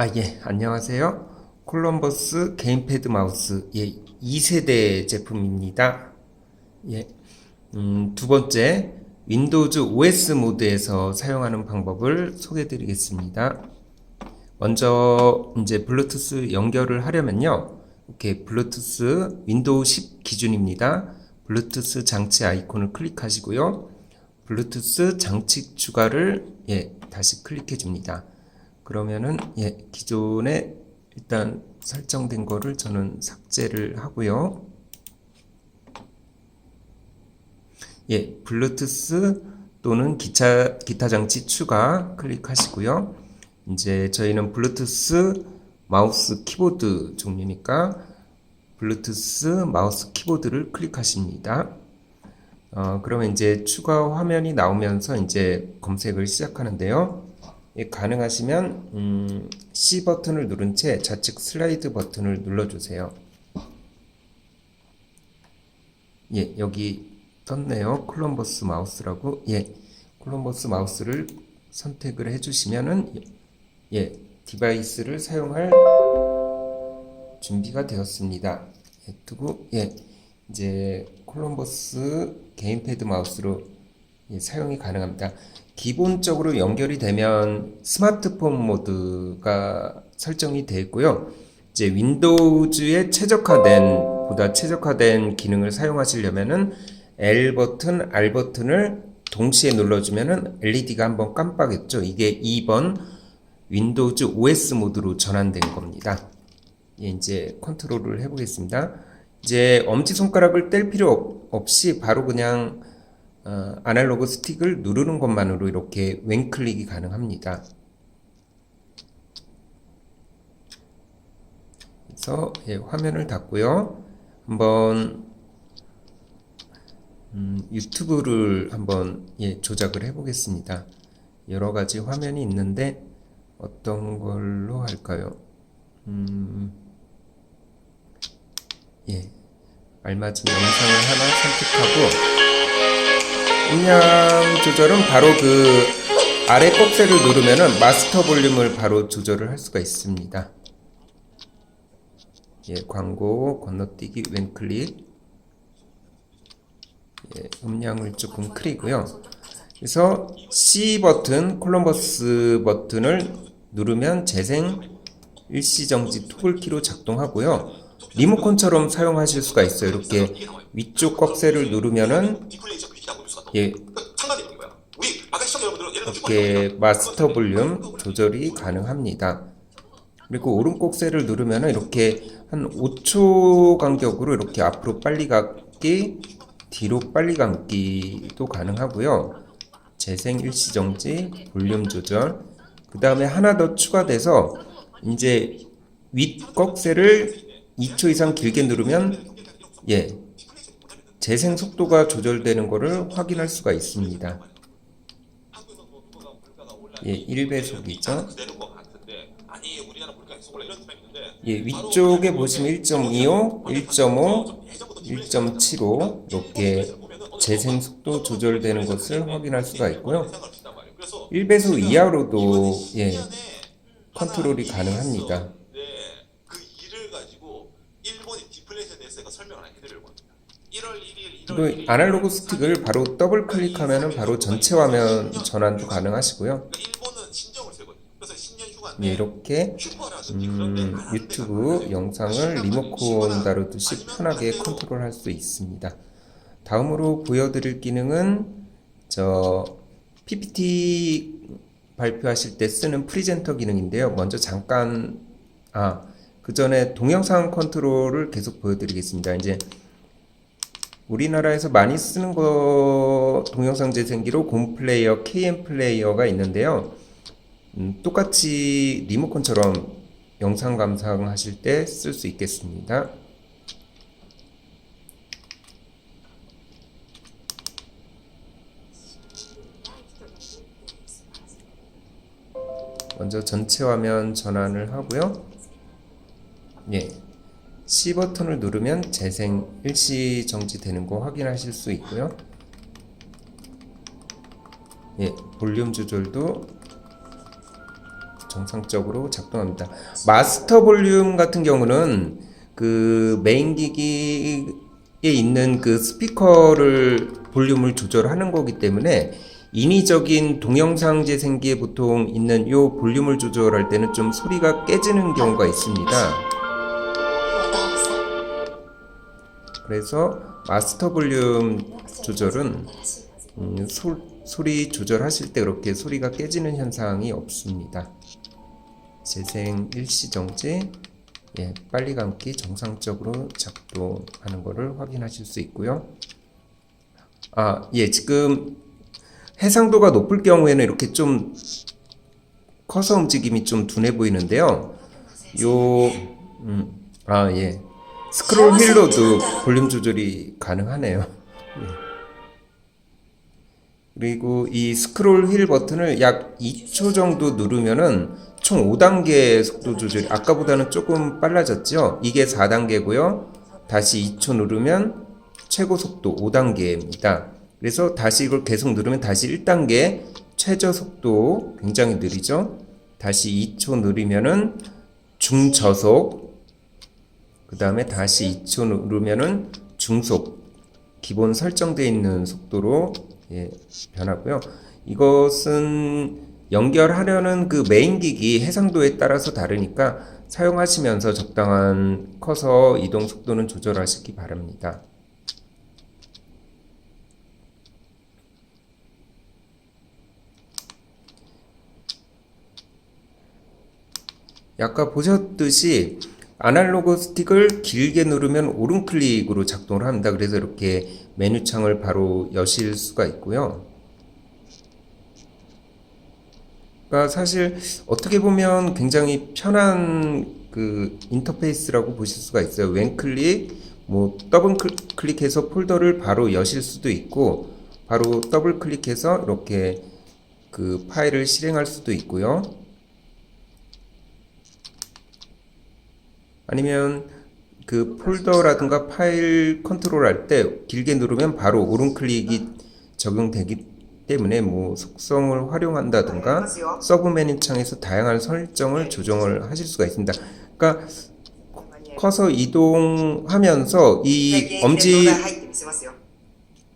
아, 예, 안녕하세요. 콜럼버스 게임패드 마우스, 예, 2세대 제품입니다. 예, 음, 두 번째, 윈도우즈 OS 모드에서 사용하는 방법을 소개해 드리겠습니다. 먼저, 이제 블루투스 연결을 하려면요. 이렇게 블루투스 윈도우 10 기준입니다. 블루투스 장치 아이콘을 클릭하시고요. 블루투스 장치 추가를, 예, 다시 클릭해 줍니다. 그러면은 예, 기존에 일단 설정된 거를 저는 삭제를 하고요. 예, 블루투스 또는 기타 기타 장치 추가 클릭하시고요. 이제 저희는 블루투스 마우스 키보드 종류니까 블루투스 마우스 키보드를 클릭하십니다. 어, 그러면 이제 추가 화면이 나오면서 이제 검색을 시작하는데요. 예, 가능하시면 음, C 버튼을 누른 채 좌측 슬라이드 버튼을 눌러주세요. 예, 여기 떴네요. 콜럼버스 마우스라고. 예, 콜럼버스 마우스를 선택을 해주시면은 예, 디바이스를 사용할 준비가 되었습니다. 예, 두고 예, 이제 콜럼버스 게임패드 마우스로 예, 사용이 가능합니다. 기본적으로 연결이 되면 스마트폰 모드가 설정이 되어 있고요. 이제 윈도우즈에 최적화된 보다 최적화된 기능을 사용하시려면은 L 버튼, R 버튼을 동시에 눌러주면은 LED가 한번 깜빡했죠. 이게 2번 윈도우즈 OS 모드로 전환된 겁니다. 예, 이제 컨트롤을 해보겠습니다. 이제 엄지 손가락을 뗄 필요 없- 없이 바로 그냥 어, 아날로그 스틱을 누르는 것만으로 이렇게 왼클릭이 가능합니다. 그래서 예, 화면을 닫고요. 한번 음, 유튜브를 한번 예, 조작을 해보겠습니다. 여러 가지 화면이 있는데 어떤 걸로 할까요? 음, 예, 알맞은 영상을 하나 선택하고 음량 조절은 바로 그 아래 꺽쇠를 누르면은 마스터 볼륨을 바로 조절을 할 수가 있습니다. 예, 광고 건너뛰기 왼클릭. 예, 음량을 조금 크리고요. 그래서 C 버튼, 콜럼버스 버튼을 누르면 재생 일시정지 토글키로 작동하고요. 리모컨처럼 사용하실 수가 있어요. 이렇게 위쪽 꺽쇠를 누르면은 예, 들어 이렇게 마스터 볼륨 조절이 가능합니다. 그리고 오른 꼭새를 누르면 이렇게 한 5초 간격으로 이렇게 앞으로 빨리 감기, 뒤로 빨리 감기도 가능하고요. 재생 일시 정지, 볼륨 조절. 그 다음에 하나 더 추가돼서 이제 윗 꺽쇠를 2초 이상 길게 누르면 예 재생 속도가 조절되는 것을 확인할 수가 있습니다. 예, 1배속이죠. 내는 것 같은데 아니 우리나라 물가 계속 올라 이런 생각이 있는데 예, 위쪽에 보시면 1.25, 1.5, 1.75 이렇게 재생 속도 조절되는 것을 확인할 수가 있고요. 생각을 준단 말이에요. 그래서 1배속 이하로도 예, 컨트롤이 가능합니다. 네, 그 일을 가지고 일본이 디플레이션에 대해서 제가 설명을 해드리려고 합니다. 1월 1일, 1월 그리고 아날로그 스틱을 바로 더블 클릭하면 바로 전체 화면 전환도 가능하시고요. 예, 이렇게 음, 유튜브 영상을 리모컨 다루듯이 편하게 컨트롤할 수 있습니다. 다음으로 보여드릴 기능은 저 PPT 발표하실 때 쓰는 프리젠터 기능인데요. 먼저 잠깐 아, 그 전에 동영상 컨트롤을 계속 보여드리겠습니다. 이제 우리나라에서 많이 쓰는 거 동영상 재생기로 곰 플레이어, KM 플레이어가 있는데요. 음, 똑같이 리모컨처럼 영상 감상하실 때 쓸 수 있겠습니다. 먼저 전체 화면 전환을 하고요. 예. C 버튼을 누르면 재생 일시 정지되는 거 확인하실 수 있고요. 예, 볼륨 조절도 정상적으로 작동합니다. 마스터 볼륨 같은 경우는 그 메인 기기에 있는 그 스피커를 볼륨을 조절하는 거기 때문에 인위적인 동영상 재생기에 보통 있는 요 볼륨을 조절할 때는 좀 소리가 깨지는 경우가 있습니다. 그래서 마스터 볼륨 조절은 음, 소, 소리 조절하실 때 그렇게 소리가 깨지는 현상이 없습니다. 재생 일시 정지, 예, 빨리 감기 정상적으로 작동하는 것을 확인하실 수 있고요. 아, 예, 지금 해상도가 높을 경우에는 이렇게 좀 커서 움직임이 좀 둔해 보이는데요. 요, 음, 아, 예. 스크롤 휠로도 볼륨 조절이 가능하네요. 예. 그리고 이 스크롤 휠 버튼을 약 2초 정도 누르면은 총 5단계 속도 조절이 아까보다는 조금 빨라졌죠? 이게 4단계고요. 다시 2초 누르면 최고 속도 5단계입니다. 그래서 다시 이걸 계속 누르면 다시 1단계 최저 속도 굉장히 느리죠? 다시 2초 누르면은 중저속 그 다음에 다시 2초 누르면은 중속 기본 설정되어 있는 속도로 예, 변하고요. 이것은 연결하려는 그 메인 기기 해상도에 따라서 다르니까 사용하시면서 적당한 커서 이동 속도는 조절하시기 바랍니다. 아까 보셨듯이 아날로그 스틱을 길게 누르면 오른 클릭으로 작동을 합니다. 그래서 이렇게 메뉴 창을 바로 여실 수가 있고요. 그러니까 사실 어떻게 보면 굉장히 편한 그 인터페이스라고 보실 수가 있어요. 왼클릭, 뭐 더블 클- 클릭해서 폴더를 바로 여실 수도 있고, 바로 더블 클릭해서 이렇게 그 파일을 실행할 수도 있고요. 아니면 그 폴더라든가 파일 컨트롤 할 때 길게 누르면 바로 오른 클릭이 적용되기 때문에 뭐 속성을 활용한다든가 서브 메뉴 창에서 다양한 설정을 조정을 하실 수가 있습니다. 그러니까 커서 이동하면서 이 엄지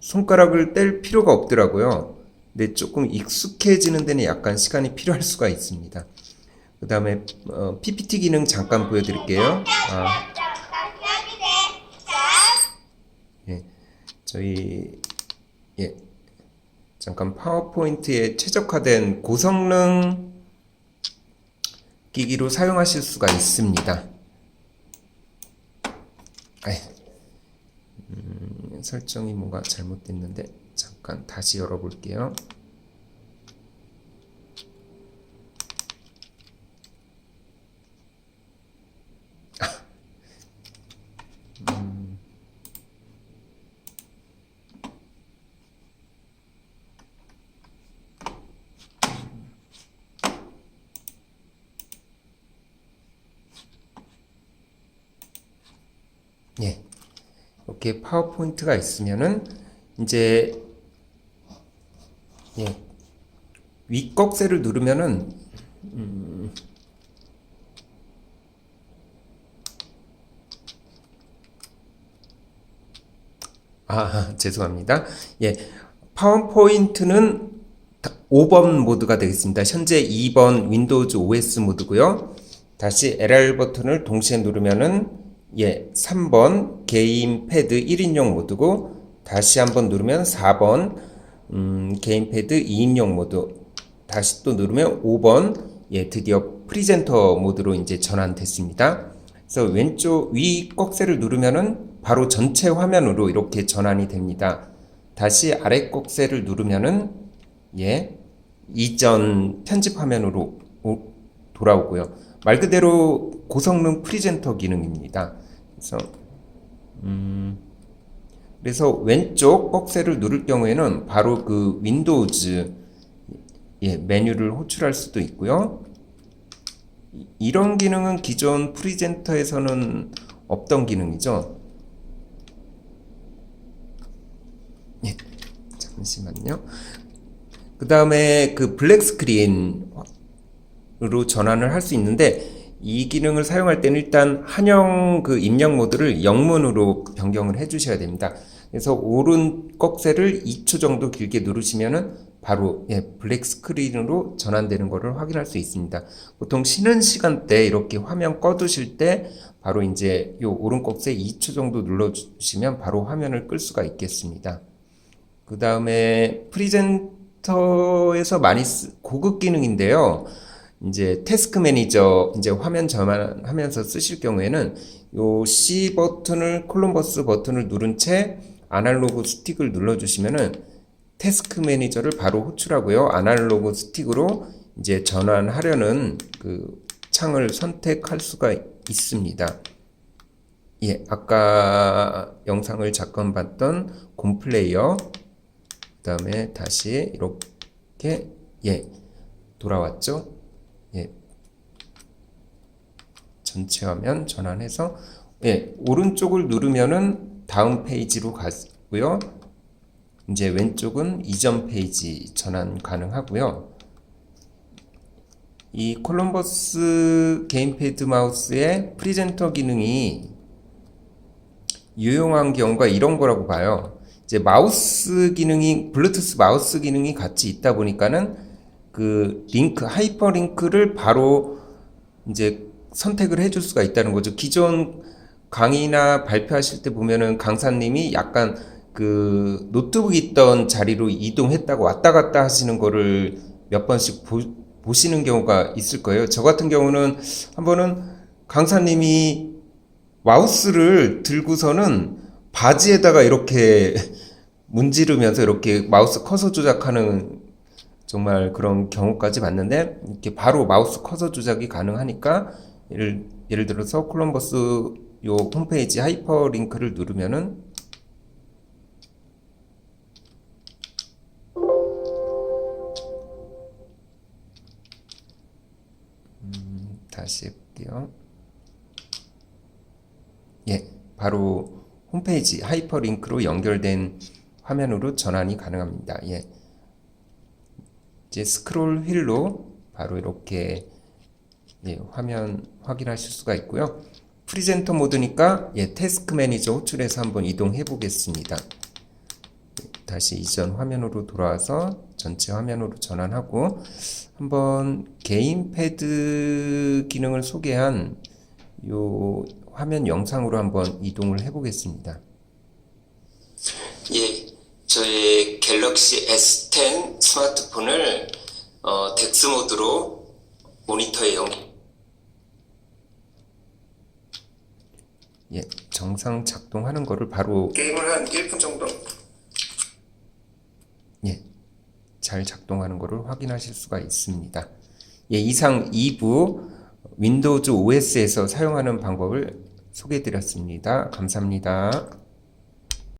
손가락을 뗄 필요가 없더라고요. 근데 조금 익숙해지는 데는 약간 시간이 필요할 수가 있습니다. 그 다음에 어, PPT 기능 잠깐 보여드릴게요. 아, 예, 저희 예, 잠깐 파워포인트에 최적화된 고성능 기기로 사용하실 수가 있습니다. 음, 설정이 뭔가 잘못됐는데 잠깐 다시 열어볼게요. 예. 이렇게 파워포인트가 있으면은 이제 예. 윗꺽쇠를 누르면은 음, 아, 죄송합니다. 예. 파워포인트는 5번 모드가 되겠습니다. 현재 2번 윈도우즈 OS 모드고요. 다시 LR 버튼을 동시에 누르면은 예, 3번 게임패드 1인용 모드고 다시 한번 누르면 4번 음, 게임패드 2인용 모드 다시 또 누르면 5번 예, 드디어 프리젠터 모드로 이제 전환됐습니다. 그래서 왼쪽 위 꺽쇠를 누르면은 바로 전체 화면으로 이렇게 전환이 됩니다. 다시 아래 꺽쇠를 누르면은 예, 이전 편집 화면으로 오- 돌아오고요. 말 그대로 고성능 프리젠터 기능입니다. 그래서 음, 그래서 왼쪽 꺽쇠를 누를 경우에는 바로 그 윈도우즈 예, 메뉴를 호출할 수도 있고요. 이- 이런 기능은 기존 프리젠터에서는 없던 기능이죠. 예, 잠시만요. 그 다음에 그 블랙 스크린 으로 전환을 할 수 있는데 이 기능을 사용할 때는 일단 한영 그 입력 모드를 영문으로 변경을 해 주셔야 됩니다. 그래서 오른 꺽쇠를 2초 정도 길게 누르시면은 바로 예, 블랙 스크린으로 전환되는 것을 확인할 수 있습니다. 보통 쉬는 시간대 이렇게 화면 꺼두실 때 바로 이제 요 오른 꺽쇠 2초 정도 눌러 주시면 바로 화면을 끌 수가 있겠습니다. 그 다음에 프리젠터에서 많이 쓰, 고급 기능인데요. 이제 태스크 매니저 이제 화면 전환하면서 쓰실 경우에는 요 C 버튼을 콜럼버스 버튼을 누른 채 아날로그 스틱을 눌러 주시면은 태스크 매니저를 바로 호출하고요. 아날로그 스틱으로 이제 전환하려는 그 창을 선택할 수가 있습니다. 예, 아까 영상을 잠깐 봤던 곰플레이어 그 다음에 다시 이렇게 예 돌아왔죠? 예 전체 화면 전환해서 예 오른쪽을 누르면은 다음 페이지로 가고요. 이제 왼쪽은 이전 페이지 전환 가능하고요. 이 콜럼버스 게임패드 마우스의 프리젠터 기능이 유용한 경우가 이런 거라고 봐요. 이제 마우스 기능이 블루투스 마우스 기능이 같이 있다 보니까는 그 링크 하이퍼 링크를 바로 이제 선택을 해줄 수가 있다는 거죠. 기존 강의나 발표하실 때 보면은 강사님이 약간 그 노트북 있던 자리로 이동했다고 왔다 갔다 하시는 거를 몇 번씩 보, 보시는 경우가 있을 거예요. 저 같은 경우는 한 번은 강사님이 마우스를 들고서는 바지에다가 이렇게 문지르면서 이렇게 마우스 커서 조작하는 정말 그런 경우까지 봤는데 이렇게 바로 마우스 커서 조작이 가능하니까 예를 예를 들어서 콜럼버스 요 홈페이지 하이퍼 링크를 누르면은 음, 다시 해볼게요. 예, 바로 홈페이지 하이퍼링크로 연결된 화면으로 전환이 가능합니다. 예. 이제 스크롤 휠로 바로 이렇게 예, 화면 확인하실 수가 있고요. 프리젠터 모드니까 예, 태스크 매니저 호출해서 한번 이동해 보겠습니다. 다시 이전 화면으로 돌아와서 전체 화면으로 전환하고 한번 게임패드 기능을 소개한 요 화면 영상으로 한번 이동을 해 보겠습니다. 예, 저의 갤럭시 S10 스마트폰을 어, 덱스 모드로 모니터에 연 예, 정상 작동하는 거를 바로 게임을 한 1분 정도 예, 잘 작동하는 것을 확인하실 수가 있습니다. 예, 이상 2부 윈도우즈 OS에서 사용하는 방법을 소개해 드렸습니다. 감사합니다.